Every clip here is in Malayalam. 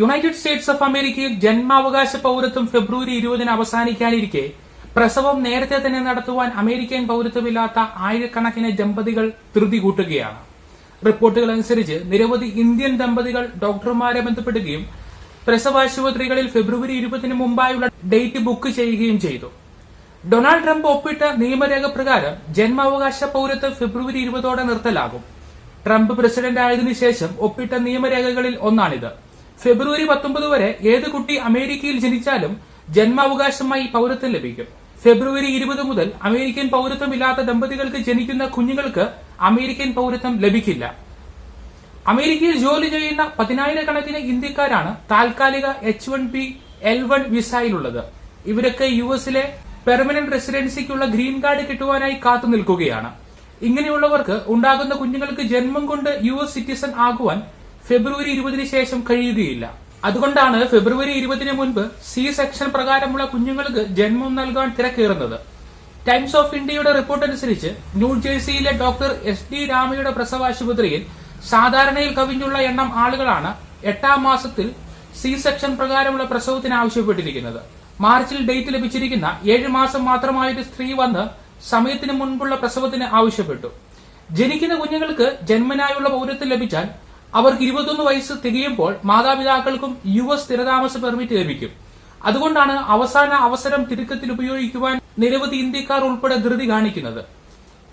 യുണൈറ്റഡ് സ്റ്റേറ്റ്സ് ഓഫ് അമേരിക്കയിൽ ജന്മാവകാശ പൌരത്വം ഫെബ്രുവരി ഇരുപതിന് അവസാനിക്കാനിരിക്കെ പ്രസവം നേരത്തെ തന്നെ നടത്തുവാൻ അമേരിക്കൻ പൌരത്വമില്ലാത്ത ആയിരക്കണക്കിന് ദമ്പതികൾ ധൃതി കൂട്ടുകയാണ്. റിപ്പോർട്ടുകൾ അനുസരിച്ച് നിരവധി ഇന്ത്യൻ ദമ്പതികൾ ഡോക്ടർമാരെ ബന്ധപ്പെടുകയും പ്രസവാശുപത്രികളിൽ ഫെബ്രുവരി ഇരുപതിന് മുമ്പായുള്ള ഡേറ്റ് ബുക്ക് ചെയ്യുകയും ചെയ്തു. ഡൊണാൾഡ് ട്രംപ് ഒപ്പിട്ട നിയമരേഖ പ്രകാരം ജന്മാവകാശ പൌരത്വം ഫെബ്രുവരി ഇരുപതോടെ നിർത്തലാകും. ട്രംപ് പ്രസിഡന്റ് ആയതിനുശേഷം ഒപ്പിട്ട നിയമരേഖകളിൽ ഒന്നാണിത്. ഫെബ്രുവരി പത്തൊമ്പത് വരെ ഏത് കുട്ടി അമേരിക്കയിൽ ജനിച്ചാലും ജന്മാവകാശമായി പൗരത്വം ലഭിക്കും. ഫെബ്രുവരി ഇരുപത് മുതൽ അമേരിക്കൻ പൌരത്വമില്ലാത്ത ദമ്പതികൾക്ക് ജനിക്കുന്ന കുഞ്ഞുങ്ങൾക്ക് അമേരിക്കൻ പൌരത്വം ലഭിക്കില്ല. അമേരിക്കയിൽ ജോലി ചെയ്യുന്ന പതിനായിരക്കണക്കിന് ഇന്ത്യക്കാരാണ് താൽക്കാലിക H one B L one വിസയിലുള്ളത്. ഇവരൊക്കെ യു എസിലെ പെർമനന്റ് റെസിഡൻസിക്കുള്ള ഗ്രീൻ കാർഡ് കിട്ടുവാനായി കാത്തു നിൽക്കുകയാണ്. ഇങ്ങനെയുള്ളവർക്ക് ഉണ്ടാകുന്ന കുഞ്ഞുങ്ങൾക്ക് ജന്മം കൊണ്ട് യു എസ് സിറ്റിസൺ ആകുവാൻ ഫെബ്രുവരി ഇരുപതിന് ശേഷം കഴിയുകയില്ല. അതുകൊണ്ടാണ് ഫെബ്രുവരി ഇരുപതിന് മുൻപ് സി സെക്ഷൻ പ്രകാരമുള്ള കുഞ്ഞുങ്ങൾക്ക് ജന്മം നൽകാൻ തിരക്കേറുന്നത്. ടൈംസ് ഓഫ് ഇന്ത്യയുടെ റിപ്പോർട്ട് അനുസരിച്ച് ന്യൂജേഴ്സിയിലെ ഡോക്ടർ എസ് ഡി രാമയുടെ പ്രസവ ആശുപത്രിയിൽ സാധാരണയിൽ കവിഞ്ഞുള്ള എണ്ണം ആളുകളാണ് എട്ടാം മാസത്തിൽ സി സെക്ഷൻ പ്രകാരമുള്ള പ്രസവത്തിന് ആവശ്യപ്പെട്ടിരിക്കുന്നത്. മാർച്ചിൽ ഡേറ്റ് ലഭിച്ചിരിക്കുന്ന ഏഴ് മാസം മാത്രമായൊരു സ്ത്രീ വന്ന് സമയത്തിന് മുൻപുള്ള പ്രസവത്തിന് ആവശ്യപ്പെട്ടു. ജനിക്കുന്ന കുഞ്ഞുങ്ങൾക്ക് ജന്മനായുള്ള പൗരത്വം ലഭിച്ചാൽ അവർക്ക് ഇരുപത്തൊന്ന് വയസ്സ് തികയുമ്പോൾ മാതാപിതാക്കൾക്കും യുവ സ്ഥിരതാമസ പെർമിറ്റ് ലഭിക്കും. അതുകൊണ്ടാണ് അവസാന അവസരം തിടുക്കത്തിൽ ഉപയോഗിക്കുവാൻ നിരവധി ഇന്ത്യക്കാർ ഉൾപ്പെടെ ധൃതി കാണിക്കുന്നത്.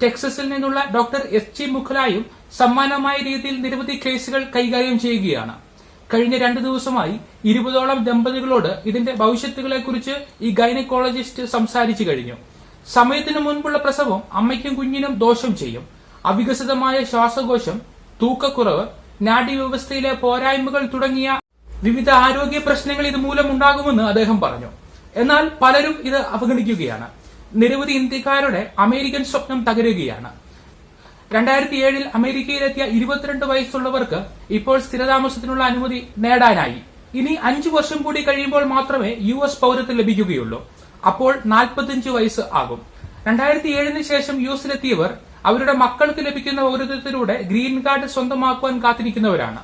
ടെക്സസിൽ നിന്നുള്ള ഡോക്ടർ എസ് ജി മുഖലായും സമ്മാനമായ രീതിയിൽ നിരവധി കേസുകൾ കൈകാര്യം ചെയ്യുകയാണ്. കഴിഞ്ഞ രണ്ടു ദിവസമായി ഇരുപതോളം ദമ്പതികളോട് ഇതിന്റെ ഭവിഷ്യത്തുകളെക്കുറിച്ച് ഈ ഗൈനക്കോളജിസ്റ്റ് സംസാരിച്ചു കഴിഞ്ഞു. സമയത്തിന് മുൻപുള്ള പ്രസവം അമ്മയ്ക്കും കുഞ്ഞിനും ദോഷം ചെയ്യും. അവികസിതമായ ശ്വാസകോശം തൂക്കക്കുറവ് നാഡീവ്യവസ്ഥയിലെ പോരായ്മകൾ തുടങ്ങിയ വിവിധ ആരോഗ്യ പ്രശ്നങ്ങൾ ഇതുമൂലം ഉണ്ടാകുമെന്ന് അദ്ദേഹം പറഞ്ഞു. എന്നാൽ പലരും ഇത് അവഗണിക്കുകയാണ്. നിരവധി ഇന്ത്യക്കാരുടെ അമേരിക്കൻ സ്വപ്നം തകരുകയാണ്. രണ്ടായിരത്തി ഏഴിൽ അമേരിക്കയിലെത്തിയ ഇരുപത്തിരണ്ട് വയസ്സുള്ളവർക്ക് ഇപ്പോൾ സ്ഥിരതാമസത്തിനുള്ള അനുമതി നേടാനായി. ഇനി അഞ്ചു വർഷം കൂടി കഴിയുമ്പോൾ മാത്രമേ യു എസ് പൗരത്വം ലഭിക്കുകയുള്ളൂ. അപ്പോൾ നാൽപ്പത്തിയഞ്ച് വയസ്സ് ആകും. രണ്ടായിരത്തി ഏഴിന് ശേഷം യു എസിലെത്തിയവർ അവരുടെ മക്കൾക്ക് ലഭിക്കുന്ന പൗരത്വത്തിലൂടെ ഗ്രീൻ കാർഡ് സ്വന്തമാക്കുവാൻ കാത്തിരിക്കുന്നവരാണ്.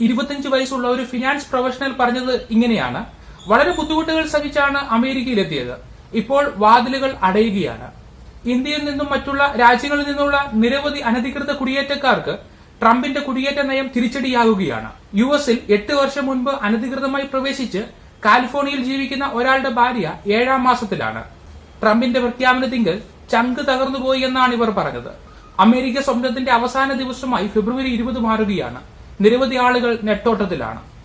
ഇരുപത്തിയഞ്ച് വയസ്സുള്ള ഒരു ഫിനാൻസ് പ്രൊഫഷണൽ പറഞ്ഞത് ഇങ്ങനെയാണ്. വളരെ ബുദ്ധിമുട്ടുകൾ സഹിച്ചാണ് അമേരിക്കയിലെത്തിയത്. ഇപ്പോൾ വാതിലുകൾ അടയുകയാണ്. ഇന്ത്യയിൽ നിന്നും മറ്റുള്ള രാജ്യങ്ങളിൽ നിന്നുള്ള നിരവധി അനധികൃത കുടിയേറ്റക്കാർക്ക് ട്രംപിന്റെ കുടിയേറ്റ നയം തിരിച്ചടിയാകുകയാണ്. യു എസിൽ എട്ട് വർഷം മുൻപ് അനധികൃതമായി പ്രവേശിച്ച് കാലിഫോർണിയയിൽ ജീവിക്കുന്ന ഒരാളുടെ ഭാര്യ ഏഴാം മാസത്തിലാണ്. ട്രംപിന്റെ പ്രഖ്യാപനത്തിങ്കിൽ ചങ്ക് തകർന്നുപോയി എന്നാണ് ഇവർ പറഞ്ഞത്. അമേരിക്ക സ്വപ്നത്തിന്റെ അവസാന ദിവസമായി ഫെബ്രുവരി ഇരുപത് മാറുകയാണ്. നിരവധി ആളുകൾ നെട്ടോട്ടത്തിലാണ്.